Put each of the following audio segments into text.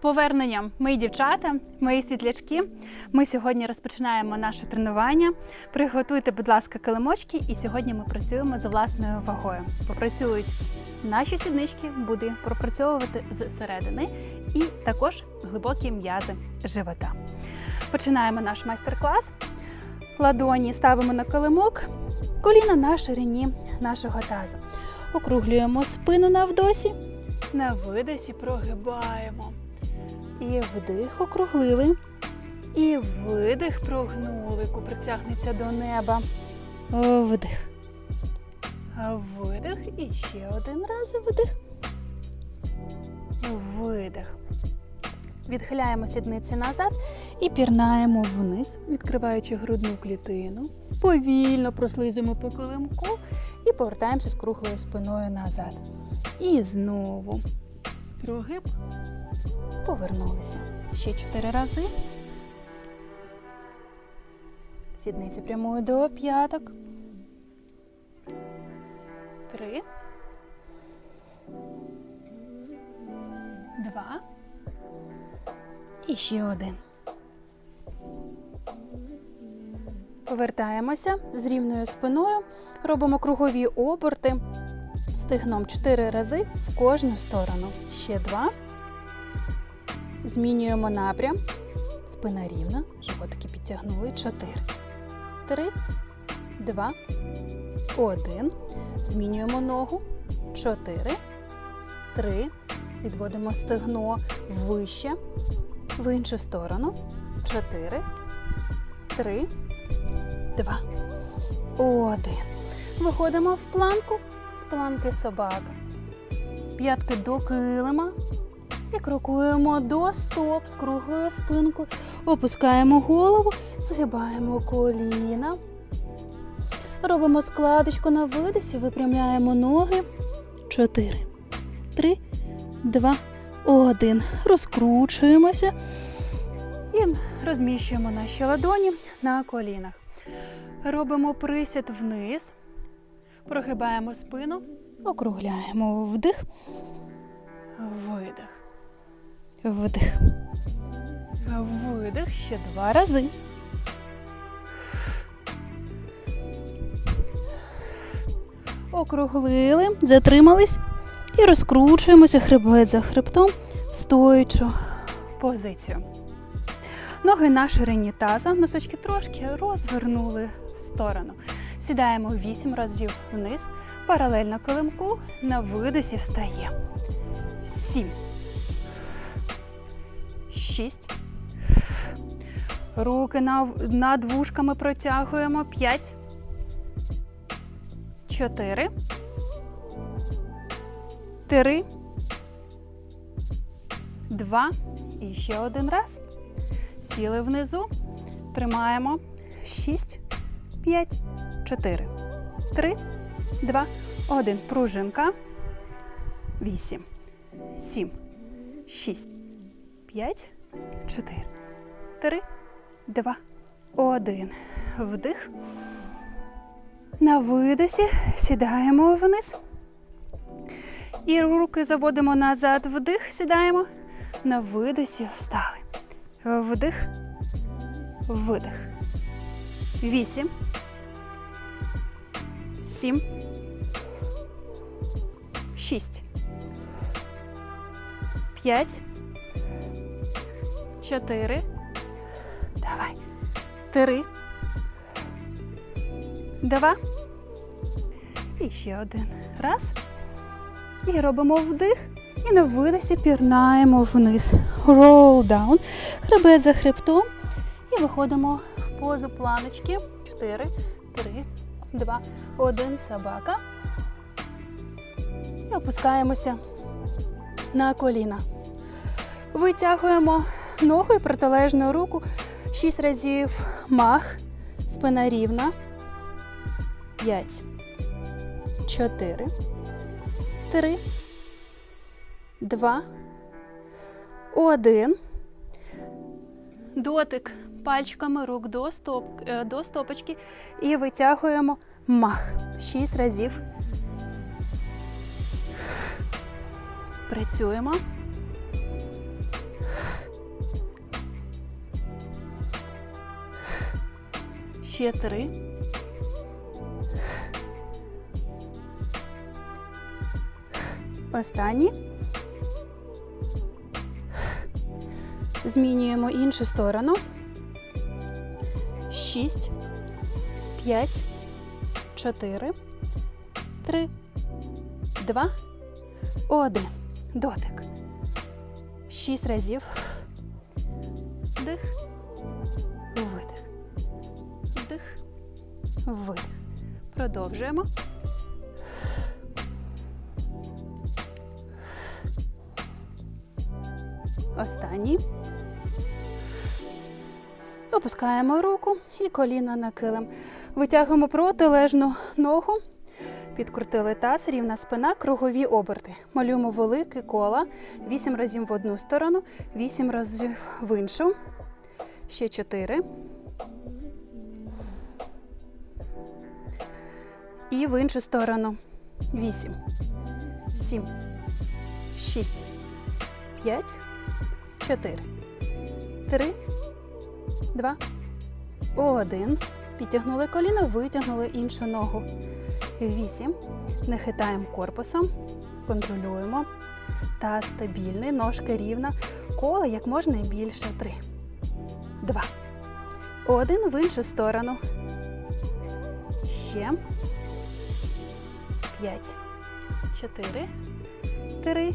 поверненням, мої дівчата, мої світлячки. Ми сьогодні розпочинаємо наше тренування. Приготуйте, будь ласка, килимочки, і сьогодні ми працюємо за власною вагою. Попрацюють наші сіднички, буде пропрацьовувати зсередини і також глибокі м'язи живота. Починаємо наш майстер-клас. Ладоні ставимо на килимок, коліна на ширині нашого тазу. Округлюємо спину на вдосі, на видосі прогибаємо. І вдих округлили. І видих прогнули, ку притягнеться до неба. Вдих. Видих. І ще один раз вдих. Видих. Відхиляємо сідниці назад і пірнаємо вниз, відкриваючи грудну клітину. Повільно прослизуємо по килимку і повертаємося з круглою спиною назад. І знову прогиб. Повернулися. Ще чотири рази. Сідниці прямують до п'яток. Три. Два. І ще один. Повертаємося з рівною спиною. Робимо кругові оберти стигном 4 рази в кожну сторону. Ще два. Змінюємо напрям. Спина рівна. Животики підтягнули. 4. 3, 2, 1. Змінюємо ногу. 4, 3. Відводимо стегно вище. В іншу сторону. 4, 3, 2, 1. Виходимо в планку. З планки собака. П'ятки до килима. І крокуємо до стоп з круглою спинкою. Опускаємо голову, згибаємо коліна. Робимо складочку на видосі, випрямляємо ноги. 4, 3, 2, 1. Розкручуємося і розміщуємо наші ладоні на колінах. Робимо присід вниз, прогибаємо спину, округляємо вдих, видих. Вдих. Видих ще два рази. Округлили, затримались і розкручуємося хребет за хребтом в стоячу позицію. Ноги на ширині таза, носочки трошки розвернули в сторону. Сідаємо 8 разів вниз, паралельно килимку, на видосі встає. 7 6. Руки над вушками протягуємо. 5. 4. 3. 2. І ще один раз. Сіли внизу. Тримаємо. 6, 5, 4, 3, 2, 1. Пружинка. 8, 7, 6, 5, чотири, три, два, один. Вдих. На видосі сідаємо вниз. І руки заводимо назад, вдих, сідаємо. На видосі встали. Вдих, видих. Вісім. Сім. Шість. П'ять. Чотири. Давай. Три. Два. І ще один. Раз. І робимо вдих. І на видосі пірнаємо вниз. Roll down. Хребет за хребтом. І виходимо в позу планочки. Чотири, три, два, один. Собака. І опускаємося на коліна. Витягуємо ногу і протилежну руку. Шість разів мах. Спина рівна. П'ять. Чотири. Три. Два. Один. Дотик пальчиками рук до, стоп, е, до стопочки. І витягуємо мах. Шість разів. Працюємо. Ще три. Останні. Змінюємо іншу сторону. Шість, п'ять, чотири, три, два, один. Дотик. Шість разів. Вдих. Видих. Вдих. Видих. Продовжуємо. Останній. Опускаємо руку і коліна на килим. Витягуємо протилежну ногу. Підкрутили таз, рівна спина, кругові оберти. Малюємо велике коло. 8 разів в одну сторону, 8 разів в іншу. Ще 4. І в іншу сторону. 8, 7, 6, 5, 4, 3, 2, 1. Підтягнули коліно, витягнули іншу ногу. 8. Не хитаємо корпусом. Контролюємо. Та стабільний, ножка рівна. Коло як можна більше. 3, 2, 1. В іншу сторону. Ще. 5, 4, 3,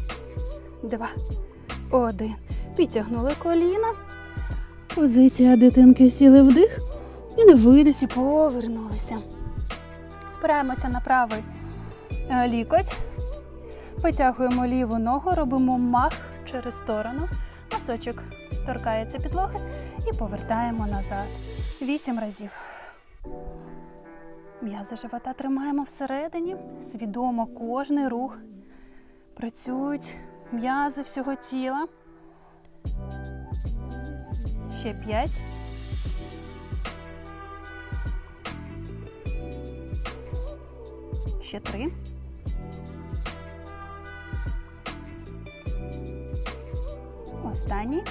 2, 1. Підтягнули коліна. Позиція дитинки сіли вдих і на видосі повернулися. Спираємося на правий е, лікоть. Витягуємо ліву ногу, робимо мах через сторону. Носочок торкається підлоги і повертаємо назад. Вісім разів. М'язи живота тримаємо всередині. Свідомо кожний рух. Працюють м'язи всього тіла. Ще п'ять. Ще три. Останній.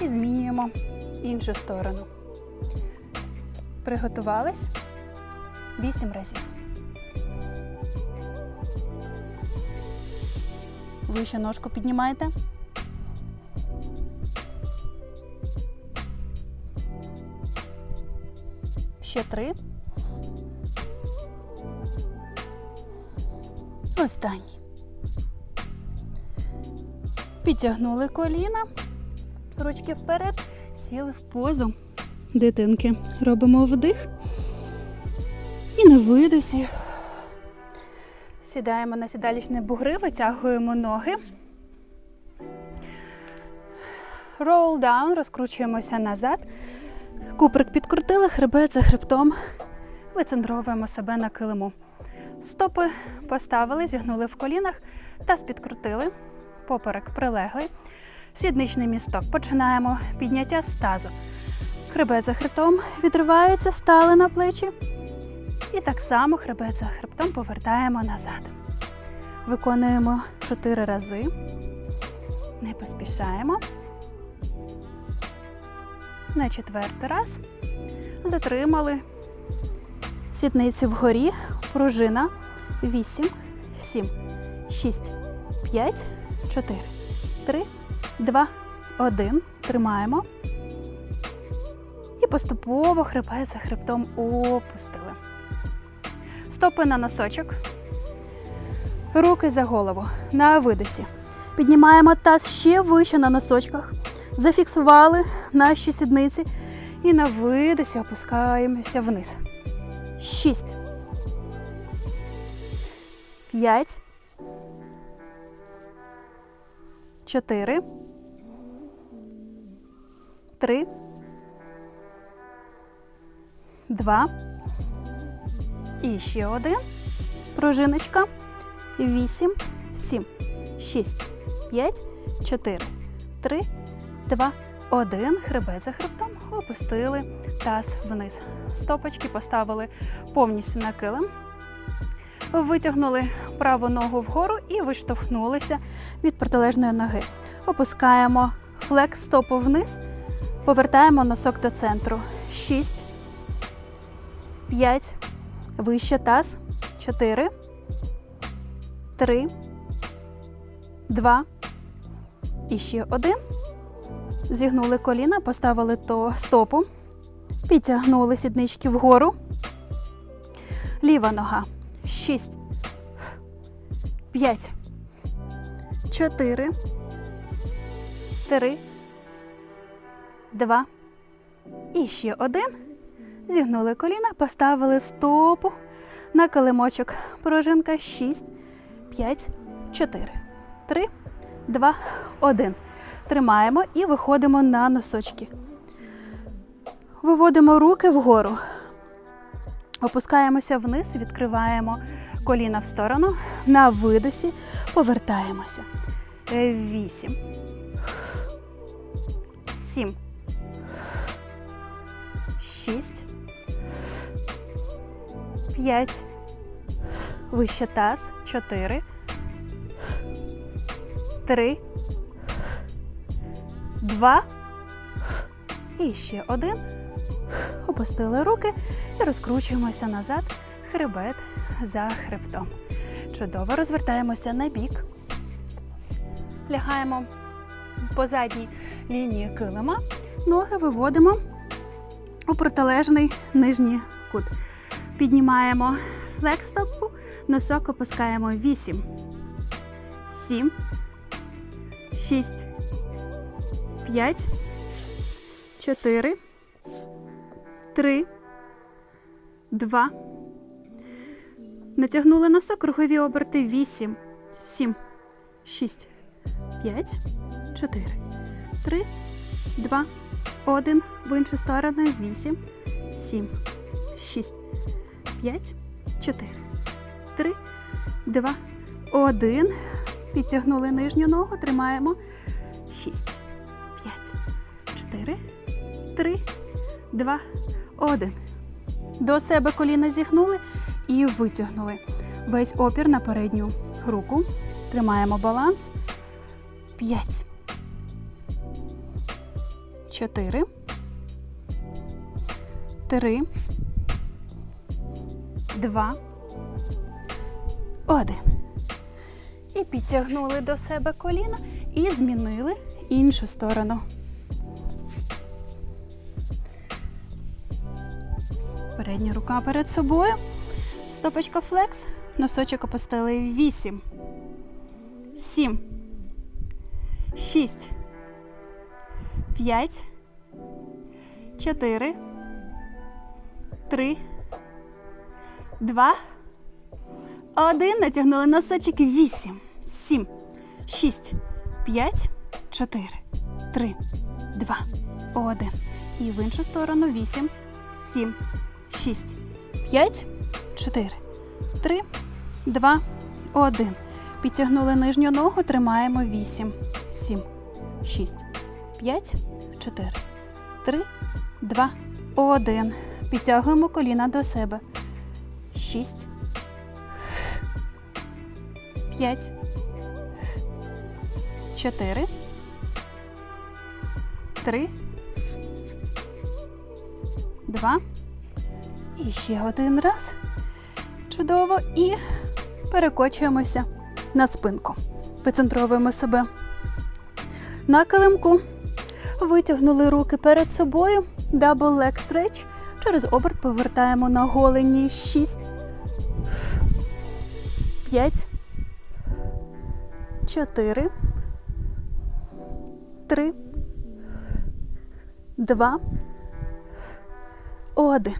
І змінюємо іншу сторону. Приготувались. Вісім разів. Вище ножку піднімаєте. Ще три. Останній. Підтягнули коліна, ручки вперед, сіли в позу дитинки. Робимо вдих. І на видосі сідаємо на сідалічні бугри, витягуємо ноги. Roll down, розкручуємося назад. Куприк підкрутили, хребет за хребтом. Вицентровуємо себе на килиму. Стопи поставили, зігнули в колінах, таз підкрутили, поперек прилеглий. Сідничний місток. Починаємо підняття з тазу. Хребет за хребтом відривається, стали на плечі. І так само хребет за хребтом повертаємо назад. Виконуємо 4 рази. Не поспішаємо. На четвертий раз. Затримали. Сідниці вгорі. Пружина. 8, 7, 6, 5, 4, 3, 2, 1. Тримаємо. Поступово хребет за хребтом опустили. Стопи на носочок. Руки за голову. На видосі. Піднімаємо таз ще вище на носочках. Зафіксували наші сідниці. І на видосі опускаємося вниз. Шість. П'ять. Чотири. Три. Два. І ще один. Пружиночка. Вісім, сім, шість, п'ять, чотири, три, два, один. Хребет за хребтом. Опустили таз вниз. Стопочки поставили повністю на килим. Витягнули праву ногу вгору і виштовхнулися від протилежної ноги. Опускаємо флекс стопу вниз. Повертаємо носок до центру. 6, 5, вище таз. 4, 3, 2, і ще один. Зігнули коліна, поставили то стопу, підтягнули сіднички вгору. Ліва нога. 6, 5, 4, 3, 2. І ще один. Зігнули коліна, поставили стопу на килимочок. Пружинка 6, 5, 4, 3, 2, 1. Тримаємо і виходимо на носочки. Виводимо руки вгору. Опускаємося вниз, відкриваємо коліна в сторону. На видосі повертаємося. Вісім. Сім. Шість. П'ять. Вище таз. Чотири. Три. Два. І ще один. Опустили руки і розкручуємося назад. Хребет за хребтом. Чудово розвертаємося на бік. Лягаємо по задній лінії килима. Ноги виводимо у протилежний нижній кут. Піднімаємо флекстопу, носок опускаємо 8, 7, 6, 5, 4, 3, 2. Натягнули носок, кругові оберти 8, 7, 6, 5, 4, 3, 2, 1. В іншу сторону. 8, 7, 6, 5, 4, 3, 2, 1. Підтягнули нижню ногу, тримаємо. 6, 5, 4, 3, 2, 1. До себе коліна зігнули і витягнули. Весь опір на передню руку. Тримаємо баланс. 5. 4. 3. 2. 1. І підтягнули до себе коліна і змінили іншу сторону. Передня рука перед собою. Стопочка флекс. Носочок опустили. 8. 7. 6. 5. 4. 3. 2. 1. Натягнули носочок. 8. 7. 6. 5. 4. 3. 2. 1. І в іншу сторону. 8. 7. 6, 5, 4, 3, 2, 1. Підтягнули нижню ногу, тримаємо 8, 7, 6, 5, 4, 3, 2, 1. Підтягуємо коліна до себе. 6, 5, 4, 3, 2, і ще один раз. Чудово. І перекочуємося на спинку. Вицентровуємо себе на килимку. Витягнули руки перед собою. Double leg stretch. Через оберт повертаємо на голені 6, 5, 4, 3, 2, 1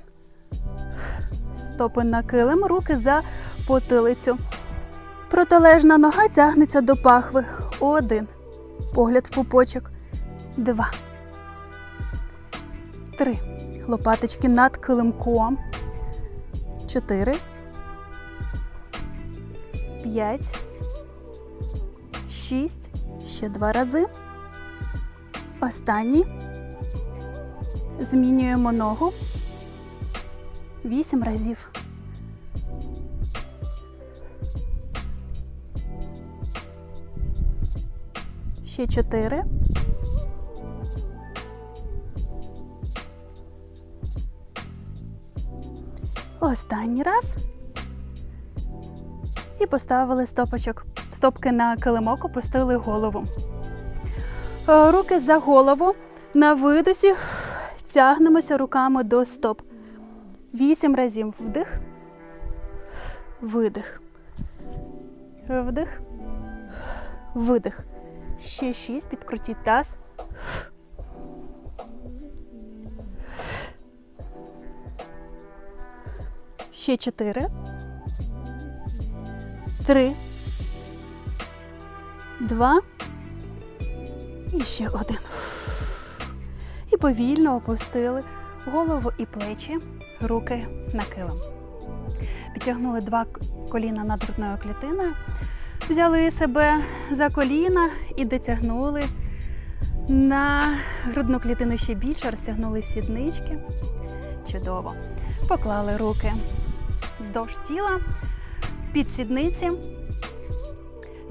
стопи на килим, руки за потилицю. Протилежна нога тягнеться до пахви. Один. Погляд в пупочок. Два. Три. Лопаточки над килимком. Чотири. П'ять. Шість. Ще два рази. Останній. Змінюємо ногу. Вісім разів. Ще чотири. Останній раз. І поставили стопочок. Стопки на килимок, опустили голову. Е, Руки за голову. На видосі тягнемося руками до стоп. Вісім разів вдих, видих. Вдих, видих. Ще шість. Підкрутіть таз. Ще чотири. Три. Два. І ще один. І повільно опустили голову і плечі, руки на килим. Підтягнули два коліна над грудною клітиною, взяли себе за коліна і дотягнули на грудну клітину ще більше, розтягнули сіднички. Чудово. Поклали руки вздовж тіла, під сідниці.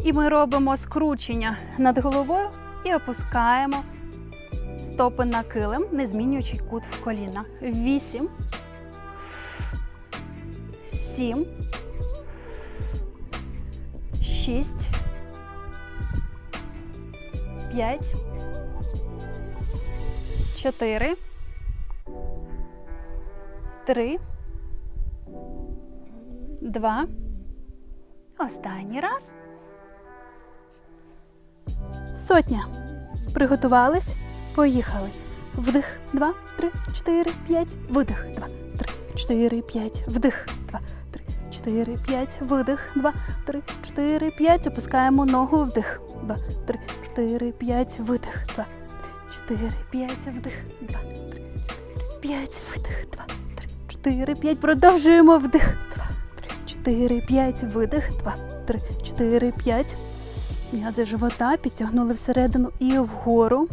І ми робимо скручення над головою і опускаємо стопи на килим, не змінюючи кут в коліна. Вісім. Сім. Шість. П'ять. Чотири. Три. Два. Останній раз. Сотня. Приготувались. Поїхали. Вдих. Два, три, чотири, п'ять. Видих. Два, три, чотири, п'ять. Вдих. Два, три, чотири, п'ять. Видих. Два, три, чотири, п'ять. Опускаємо ногу. Вдих. Два, три, чотири, п'ять. Видих. Два, три, чотири, п'ять. Вдих. Два, три, п'ять. Видих. Два, три, чотири, п'ять. Продовжуємо. Вдих. Два, три, чотири, п'ять. Видих. Два, три, чотири, п'ять. М'язи живота підтягнули всередину і вгору.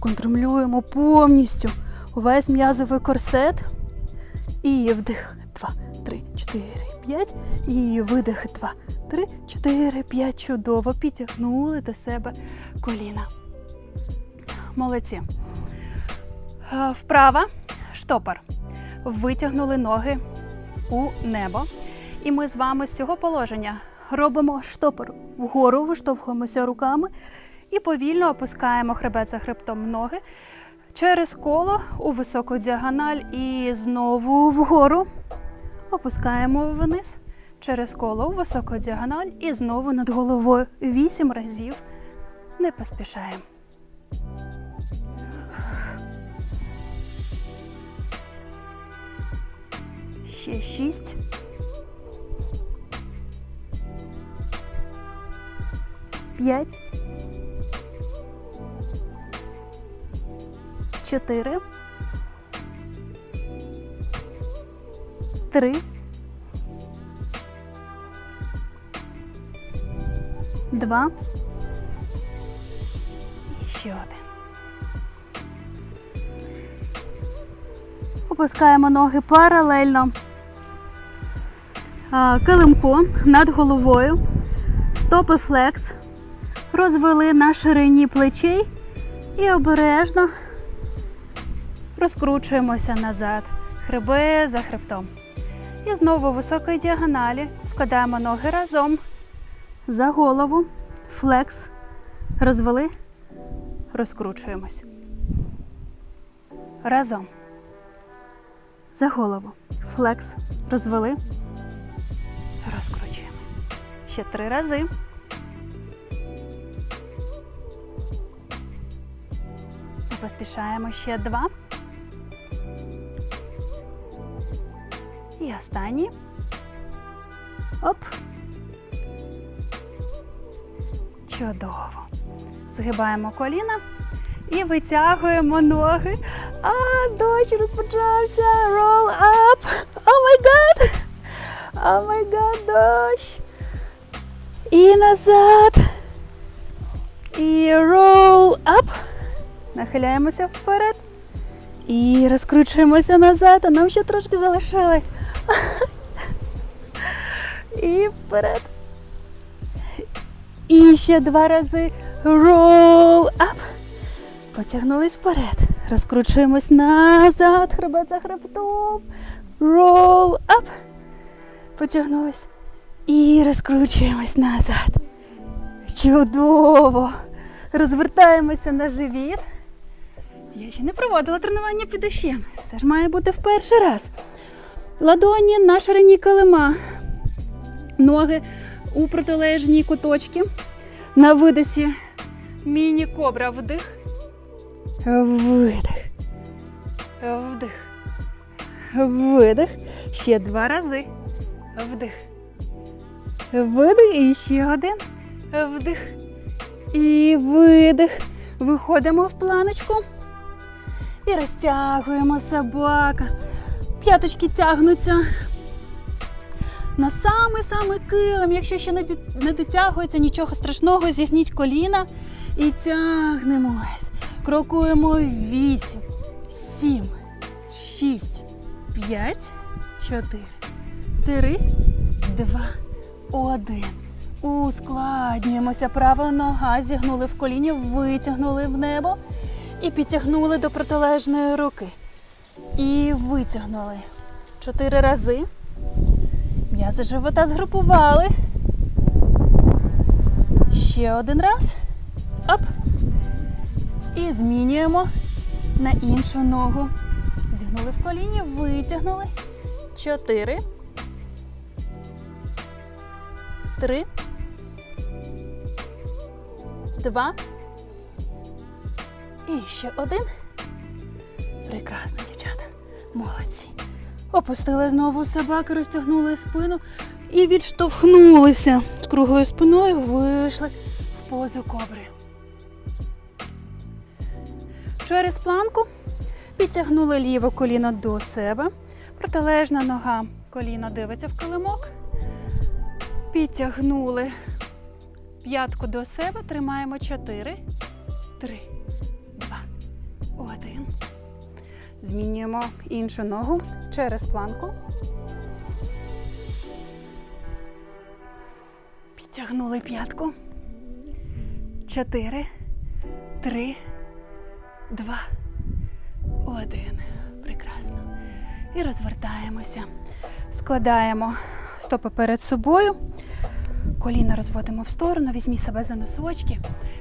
Контролюємо повністю увесь м'язовий корсет. І вдих. Два, три, чотири, п'ять. І видих. Два, три, чотири, п'ять. Чудово. Підтягнули до себе коліна. Молодці. Е, Вправа. Штопор. Витягнули ноги у небо. І ми з вами з цього положення робимо штопор вгору, виштовхуємося руками і повільно опускаємо хребет за хребтом ноги через коло у високу діагональ і знову вгору. Опускаємо вниз через коло у високу діагональ і знову над головою. Вісім разів. Не поспішаємо. Ще шість. П'ять. Чотири. Три. Два. І ще один. Опускаємо ноги паралельно. А, Килимко над головою. Стопи флекс. Розвели на ширині плечей і обережно розкручуємося назад. Хребе за хребтом. І знову в високої діагоналі складаємо ноги разом. За голову. Флекс. Розвели. Розкручуємось. Разом. За голову. Флекс. Розвели. Розкручуємось. Ще три рази. Поспішаємо ще два. І останній. Оп. Чудово. Згибаємо коліна і витягуємо ноги. А, дощ розпочався. Roll up. О май гад. О май гад, дощ. І назад. І roll up. Нахиляємося вперед. І розкручуємося назад, а нам ще трошки залишилось. І вперед. І ще два рази up. Потягнулись вперед. Розкручуємось назад, хребет за хребтом. Up. Потягнулись. І розкручуємось назад. Чудово! Розвертаємося на живіт. Я ще не проводила тренування під дощем. Все ж має бути в перший раз. Ладоні на ширині килима. Ноги у протилежні куточки. На видосі міні-кобра. Вдих. Видих. Вдих. Видих. Ще два рази. Вдих. Видих. І ще один. Вдих. І видих. Виходимо в планочку. І розтягуємо собака. П'яточки тягнуться на самий-самий килим. Якщо ще не дотягується, нічого страшного, зігніть коліна і тягнемось. Крокуємо 8, 7, 6, 5, 4, 3, 2, 1. Ускладнюємося. Права нога зігнули в коліні, витягнули в небо і підтягнули до протилежної руки. І витягнули. Чотири рази. М'язи живота згрупували. Ще один раз. Оп. І змінюємо на іншу ногу. Зігнули в коліні, витягнули. Чотири. Три. Два. І ще один. Прекрасно, дівчата. Молодці. Опустили знову собаки, розтягнули спину і відштовхнулися з круглою спиною, вийшли в позу кобри. Через планку підтягнули ліве коліно до себе. Протилежна нога коліно дивиться в килимок. Підтягнули п'ятку до себе, тримаємо 4, 3, Змінюємо іншу ногу через планку. Підтягнули п'ятку. Чотири, три, два, один. Прекрасно. І розвертаємося. Складаємо стопи перед собою. Коліна розводимо в сторону, візьміть себе за носочки,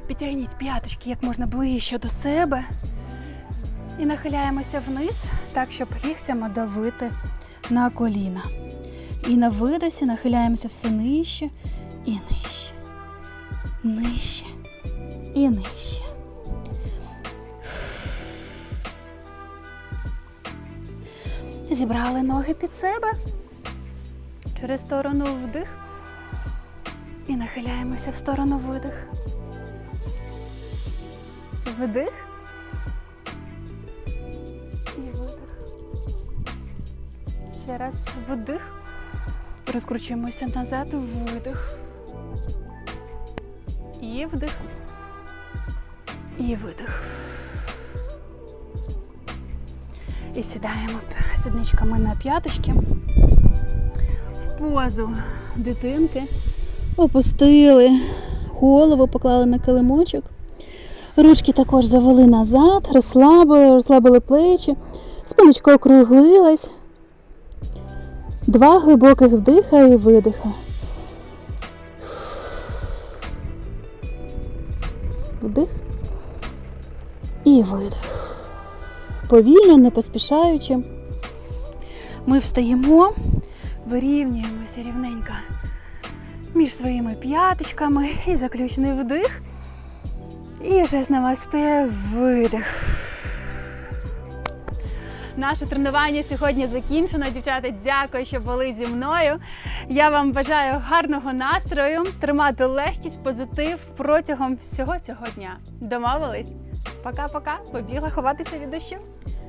підтягніть п'яточки як можна ближче до себе. І нахиляємося вниз, так, щоб ліктями давити на коліна. І на видосі нахиляємося все нижче і нижче. Нижче і нижче. Зібрали ноги під себе. Через сторону вдих. І нахиляємося в сторону видих. Вдих. Ще раз вдих. Розкручуємося назад, видих. І вдих. І видих. І сідаємо сідничками на п'яточки. В позу дитинки. Опустили голову, поклали на килимочок. Ручки також завели назад, розслабили, розслабили плечі, спиночка округлилась. Два глибоких вдиха і видиха. Вдих і видих. Повільно, не поспішаючи. Ми встаємо, вирівнюємося рівненько між своїми п'яточками і заключний вдих. І жест намасте, видих. Наше тренування сьогодні закінчено. Дівчата, дякую, що були зі мною. Я вам бажаю гарного настрою, тримати легкість, позитив протягом всього цього дня. Домовились? Пока-пока, побігла ховатися від дощу.